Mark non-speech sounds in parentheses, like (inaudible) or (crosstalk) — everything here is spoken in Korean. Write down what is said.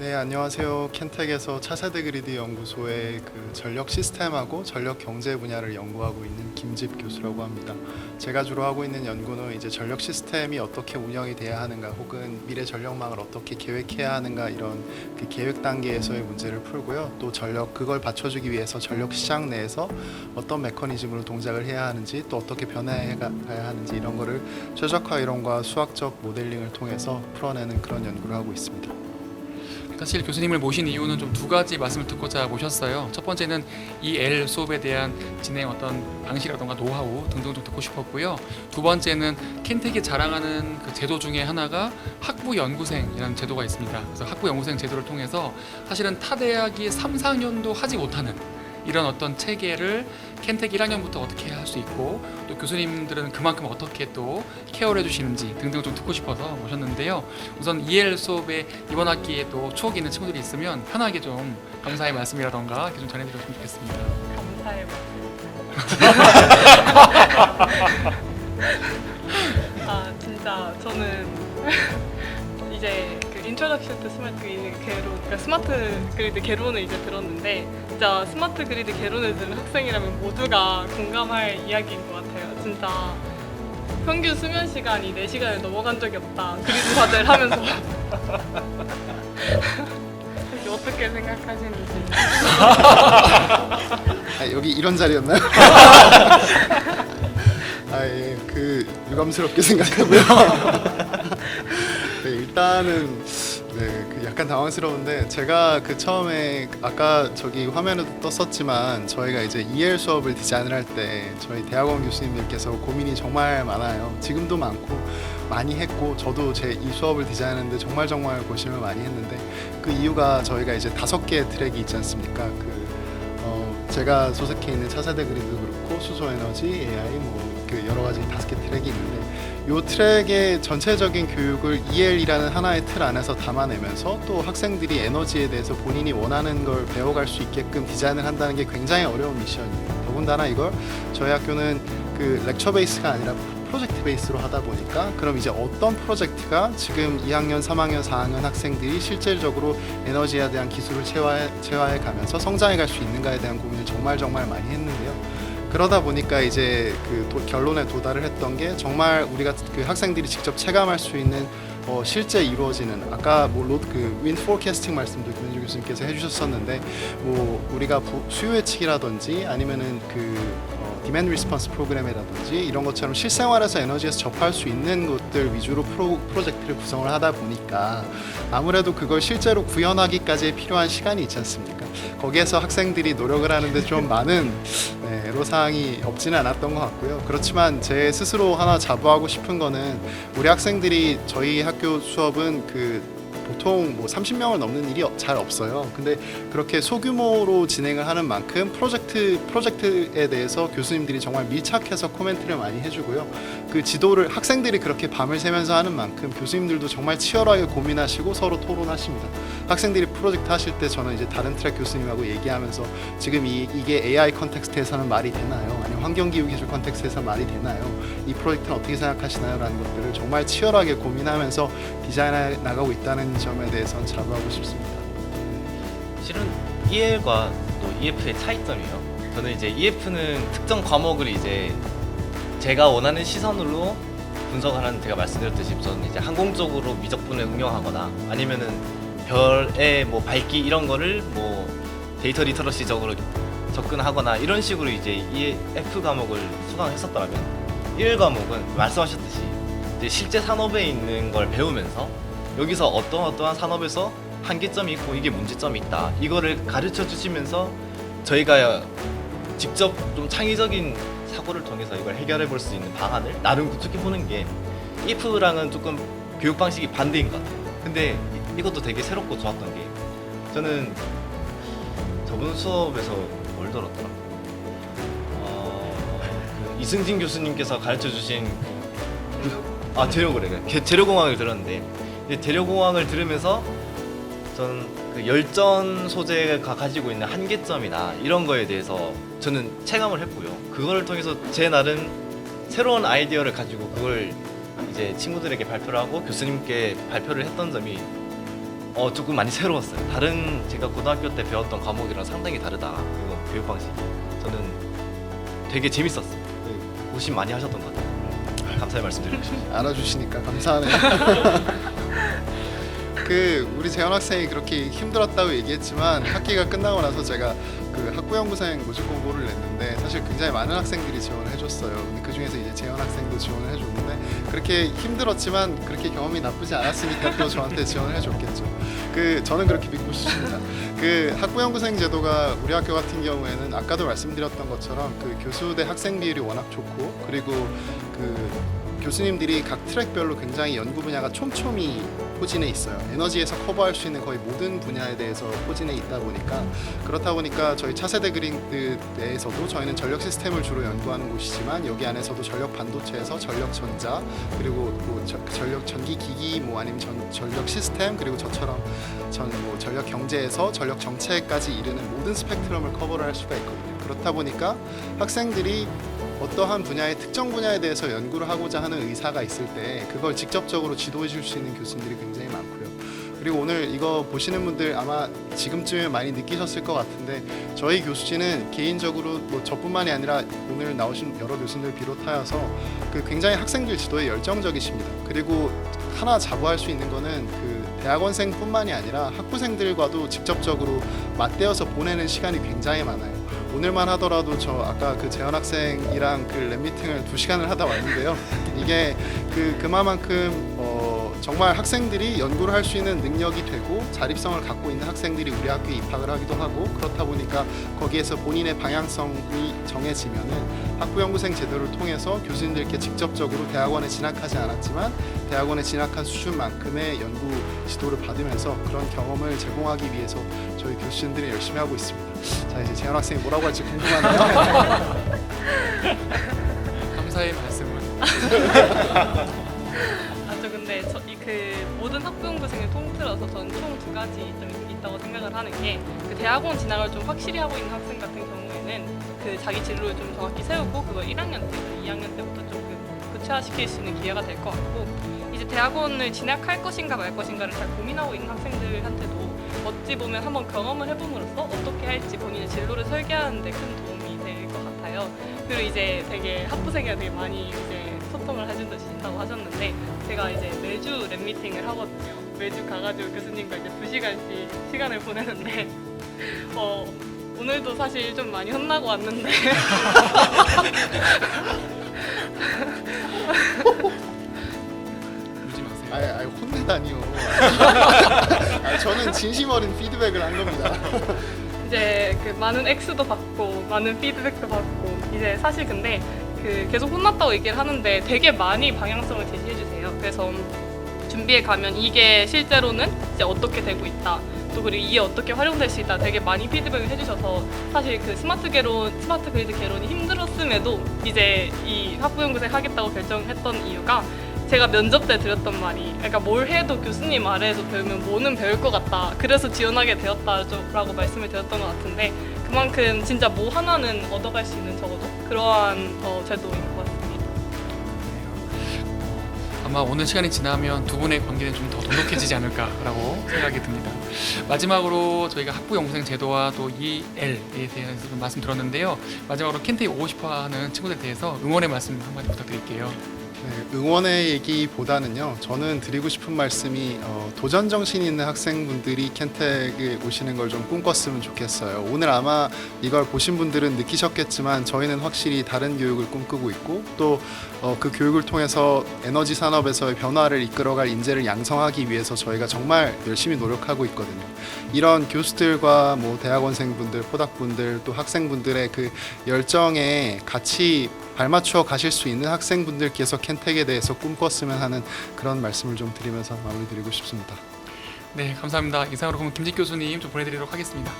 네, 안녕하세요. 켄텍에서 차세대 그리드 연구소의 그 전력 시스템하고 전력 경제 분야를 연구하고 있는 김집 교수라고 합니다. 제가 주로 하고 있는 연구는 이제 전력 시스템이 어떻게 운영이 돼야 하는가, 혹은 미래 전력망을 어떻게 계획해야 하는가 이런 그 계획 단계에서의 문제를 풀고요. 또 전력 그걸 받쳐주기 위해서 전력 시장 내에서 어떤 메커니즘으로 동작을 해야 하는지, 또 어떻게 변화해 가야 하는지 이런 거를 최적화 이론과 수학적 모델링을 통해서 풀어내는 그런 연구를 하고 있습니다. 사실 교수님을 모신 이유는 좀 두 가지 말씀을 듣고자 모셨어요. 첫 번째는 이 L 수업에 대한 진행 어떤 방식이라던가 노하우 등등 좀 듣고 싶었고요. 두 번째는 켄텍이 자랑하는 그 제도 중에 하나가 학부 연구생이라는 제도가 있습니다. 그래서 학부 연구생 제도를 통해서 사실은 타 대학이 3, 4년도 하지 못하는 이런 어떤 체계를 켄텍 1학년부터 어떻게 할 수 있고 또 교수님들은 그만큼 어떻게 또 케어를 해주시는지 등등 좀 듣고 싶어서 모셨는데요. 우선 EL 수업에 이번 학기에 또 추억이 있는 친구들이 있으면 편하게 좀 감사의 말씀이라던가 이렇게 좀 전해드렸으면 좋겠습니다. 감사의 말씀. (laughs) 아 진짜 저는 이제 그 인트로덕션 투 스마트 그리드 개론, 그러니까 스마트 그리드 개론을 이제 들었는데 진짜 스마트 그리드 개론을 들은 학생이라면 모두가 공감할 이야기인 것 같아요. 진짜 평균 수면 시간이 4시간을 넘어간 적이 없다. 그리드 과제를 하면서 (laughs) 어떻게 생각하시는지. (laughs) 아, 여기 이런 자리였나요? (laughs) 아, 예, 그 유감스럽게 생각하고요. 네, 일단은 네, 그 약간 당황스러운데 제가 그 처음에 아까 저기 화면에도 떴었지만 저희가 이제 EL 수업을 디자인을 할 때 저희 대학원 교수님들께서 고민이 정말 많아요. 지금도 많고 많이 했고 저도 제 이 수업을 디자인하는데 정말 정말 고심을 많이 했는데 그 이유가 저희가 이제 다섯 개의 트랙이 있지 않습니까? 그 어, 제가 소속해 있는 차세대 그리드도 그렇고 수소 에너지, AI 뭐 그 여러 가지 다섯 개 트랙이 있는데 요 트랙의 전체적인 교육을 EL이라는 하나의 틀 안에서 담아내면서 또 학생들이 에너지에 대해서 본인이 원하는 걸 배워갈 수 있게끔 디자인을 한다는 게 굉장히 어려운 미션이에요. 더군다나 이걸 저희 학교는 그 렉처 베이스가 아니라 프로젝트 베이스로 하다 보니까 그럼 이제 어떤 프로젝트가 지금 2학년, 3학년, 4학년 학생들이 실질적으로 에너지에 대한 기술을 체화해, 체화해 가면서 성장해 갈 수 있는가에 대한 고민을 정말 정말 많이 했는데요. 그러다 보니까 이제 그 도- 결론에 도달을 했던 게 정말 우리가 그 학생들이 직접 체감할 수 있는 어, 실제 이루어지는 아까 뭐그 윈 포캐스팅 말씀도 김현주 교수님께서 해주셨었는데 뭐 우리가 부, 수요 예측이라든지 아니면은 그 어, 디맨드 리스폰스 프로그램이라든지 이런 것처럼 실생활에서 에너지에서 접할 수 있는 것들 위주로 프로, 프로젝트를 구성을 하다 보니까 아무래도 그걸 실제로 구현하기까지 필요한 시간이 있지 않습니까? 거기에서 학생들이 노력을 하는데 좀 많은 네, 애로사항이 없지는 않았던 것 같고요. 그렇지만 제 스스로 하나 자부하고 싶은 거는 우리 학생들이 저희 학교 수업은 그 보통 뭐 30명을 넘는 일이 잘 없어요. 근데 그렇게 소규모로 진행을 하는 만큼 프로젝트 프로젝트에 대해서 교수님들이 정말 밀착해서 코멘트를 많이 해주고요. 그 지도를 학생들이 그렇게 밤을 새면서 하는 만큼 교수님들도 정말 치열하게 고민하시고 서로 토론하십니다. 학생들이 프로젝트 하실 때 저는 이제 다른 트랙 교수님하고 얘기하면서 지금 이, 이게 AI 컨텍스트에서는 말이 되나요? 아니면 환경기후 기술 컨텍스트에서 말이 되나요? 이 프로젝트는 어떻게 생각하시나요? 라는 것들을 정말 치열하게 고민하면서 디자인해 나가고 있다는 점에 대해서는 자부하고 싶습니다. 실은 EL과 또 EF의 차이점이요. 저는 이제 EF는 특정 과목을 이제 제가 원하는 시선으로 분석하는 제가 말씀드렸듯이 저는 이제 항공적으로 미적분을 응용하거나 아니면은 별의 뭐 밝기 이런 거를 뭐 데이터 리터러시적으로 접근하거나 이런 식으로 이제 EF 과목을 수강했었더라면 1 과목은 말씀하셨듯이 이제 실제 산업에 있는 걸 배우면서 여기서 어떠한 어떠한 산업에서 한계점이 있고 이게 문제점이 있다. 이거를 가르쳐 주시면서 저희가 직접 좀 창의적인 사고를 통해서 이걸 해결해 볼 수 있는 방안을 나름 구축해 보는 게 if랑은 조금 교육 방식이 반대인 것 같아요. 근데 이- 이것도 되게 새롭고 좋았던 게 저는 저번 수업에서 뭘 들었더라? 어, 그 이승진 교수님께서 가르쳐 주신 아 재료그래 그 재료공학을 들었는데 이제 재료공학을 들으면서 저는 그 열전 소재가 가지고 있는 한계점이나 이런 거에 대해서 저는 체감을 했고요. 그거를 통해서 제 나름 새로운 아이디어를 가지고 그걸 이제 친구들에게 발표를 하고 교수님께 발표를 했던 점이 어 조금 많이 새로웠어요. 다른 제가 고등학교 때 배웠던 과목이랑 상당히 다르다. 그리고 교육 방식이 저는 되게 재밌었어요. 네, 고심 많이 하셨던 것 같아요. 감사의 말씀 드리고 싶습니다. 알아주시니까 감사하네요. (laughs) 그 우리 재현 학생이 그렇게 힘들었다고 얘기했지만 학기가 끝나고 나서 제가 그 학부연구생 모집 공고를 냈는데 사실 굉장히 많은 학생들이 지원을 해줬어요. 근데 그 중에서 이제 재현 학생도 지원을 해줬는데 그렇게 힘들었지만 그렇게 경험이 나쁘지 않았으니까 또 저한테 지원을 해줬겠죠. 그 저는 그렇게 믿고 싶습니다. 그 학부연구생 제도가 우리 학교 같은 경우에는 아까도 말씀드렸던 것처럼 그 교수 대 학생 비율이 워낙 좋고 그리고 그 교수님들이 각 트랙별로 굉장히 연구 분야가 촘촘히 포진해 있어요. 에너지에서 커버할 수 있는 거의 모든 분야에 대해서 포진해 있다 보니까 그렇다 보니까 저희 차세대 그린드 내에서도 저희는 전력 시스템을 주로 연구하는 곳이지만 여기 안에서도 전력 반도체에서 전력 전자 그리고 뭐 저- 전력 전기 기기 뭐 아니면 전, 전력 시스템 그리고 저처럼 전뭐 전력 경제에서 전력 정책까지 이르는 모든 스펙트럼을 커버를 할 수가 있거든요. 그렇다 보니까 학생들이 어떠한 분야의 특정 분야에 대해서 연구를 하고자 하는 의사가 있을 때 그걸 직접적으로 지도해 줄 수 있는 교수님들이 굉장히 많고요. 그리고 오늘 이거 보시는 분들 아마 지금쯤에 많이 느끼셨을 것 같은데 저희 교수진은 개인적으로 뭐 저뿐만이 아니라 오늘 나오신 여러 교수님들 비롯하여서 그 굉장히 학생들 지도에 열정적이십니다. 그리고 하나 자부할 수 있는 거는 그 대학원생뿐만이 아니라 학부생들과도 직접적으로 맞대어서 보내는 시간이 굉장히 많아요. 오늘만 하더라도 저 아까 그 재현 학생이랑 그 랩 미팅을 두 시간을 하다 왔는데요. 이게 그 그만큼 어 정말 학생들이 연구를 할 수 있는 능력이 되고 자립성을 갖고 있는 학생들이 우리 학교에 입학을 하기도 하고 그렇다 보니까 거기에서 본인의 방향성이 정해지면은 학부 연구생 제도를 통해서 교수님들께 직접적으로 대학원에 진학하지 않았지만 대학원에 진학한 수준만큼의 연구 지도를 받으면서 그런 경험을 제공하기 위해서 저희 교수진들이 열심히 하고 있습니다. 자 이제 재현 학생이 뭐라고 할지 궁금하네요. (laughs) 감사의 말씀을 아, 저 근데 저, 이그 모든 학부연구생을 통틀어서 저는 총 두 가지 좀 있다고 생각을 하는 게 그 대학원 진학을 좀 확실히 하고 있는 학생 같은 경우에는 그 자기 진로를 좀 정확히 세우고 그걸 1학년 때, 2학년 때부터 조금 구체화시킬 수 있는 기회가 될 것 같고 이제 대학원을 진학할 것인가 말 것인가를 잘 고민하고 있는 학생들한테도 어찌 보면 한번 경험을 해봄으로써 어떻게 할지 본인의 진로를 설계하는 데 큰 도움이 될 것 같아요. 그리고 이제 되게 학부생이랑 되게 많이 이제 소통을 해준다고 하셨는데 제가 이제 매주 랩 미팅을 하거든요. 매주 가가지고 교수님과 이제 두 시간씩 시간을 보내는데 (laughs) 어, 오늘도 사실 좀 많이 혼나고 왔는데 (laughs) 울지 마세요. 아예 아예 혼내다니요. (laughs) 아, 저는 진심 어린 피드백을 한 겁니다. 이제 그 많은 X도 받고 많은 피드백도 받고 이제 사실 근데 그 계속 혼났다고 얘기를 하는데 되게 많이 방향성을 제시해 주세요. 그래서 준비에 가면 이게 실제로는 이제 어떻게 되고 있다. 또 그리고 이게 어떻게 활용될 수 있다. 되게 많이 피드백을 해주셔서 사실 그 스마트 개론, 스마트 그리드 개론이 힘들었음에도 이제 이 학부연구생 하겠다고 결정했던 이유가 제가 면접 때 드렸던 말이 그러니까 뭘 해도 교수님 아래에서 배우면 뭐는 배울 것 같다. 그래서 지원하게 되었다라고 말씀을 드렸던 것 같은데 그만큼 진짜 뭐 하나는 얻어갈 수 있는 적어도 그러한 어, 제도인 것 같습니다. 아마 오늘 시간이 지나면 두 분의 관계는 좀 더 돈독해지지 않을까라고 (laughs) 생각이 듭니다. 마지막으로 저희가 학부 영생 제도와 또 EL에 대해서 좀 말씀 들었는데요. 마지막으로 켄테이 오고 싶어 하는 친구들 에 대해서 응원의 말씀 한마디 부탁드릴게요. 네, 응원의 얘기보다는요. 저는 드리고 싶은 말씀이 어, 도전 정신 있는 학생분들이 켄텍에 오시는 걸 좀 꿈꿨으면 좋겠어요. 오늘 아마 이걸 보신 분들은 느끼셨겠지만 저희는 확실히 다른 교육을 꿈꾸고 있고 또그 교육을 통해서 에너지 산업에서의 변화를 이끌어갈 인재를 양성하기 위해서 저희가 정말 열심히 노력하고 있거든요. 이런 교수들과 뭐 대학원생분들, 포닥분들 또 학생분들의 그 열정에 같이 발맞추어 가실 수 있는 학생분들께서 켄텍에 대해서 꿈꿨으면 하는 그런 말씀을 좀 드리면서 마무리 드리고 싶습니다. 네, 감사합니다. 이상으로 그럼 김직 교수님 좀 보내드리도록 하겠습니다.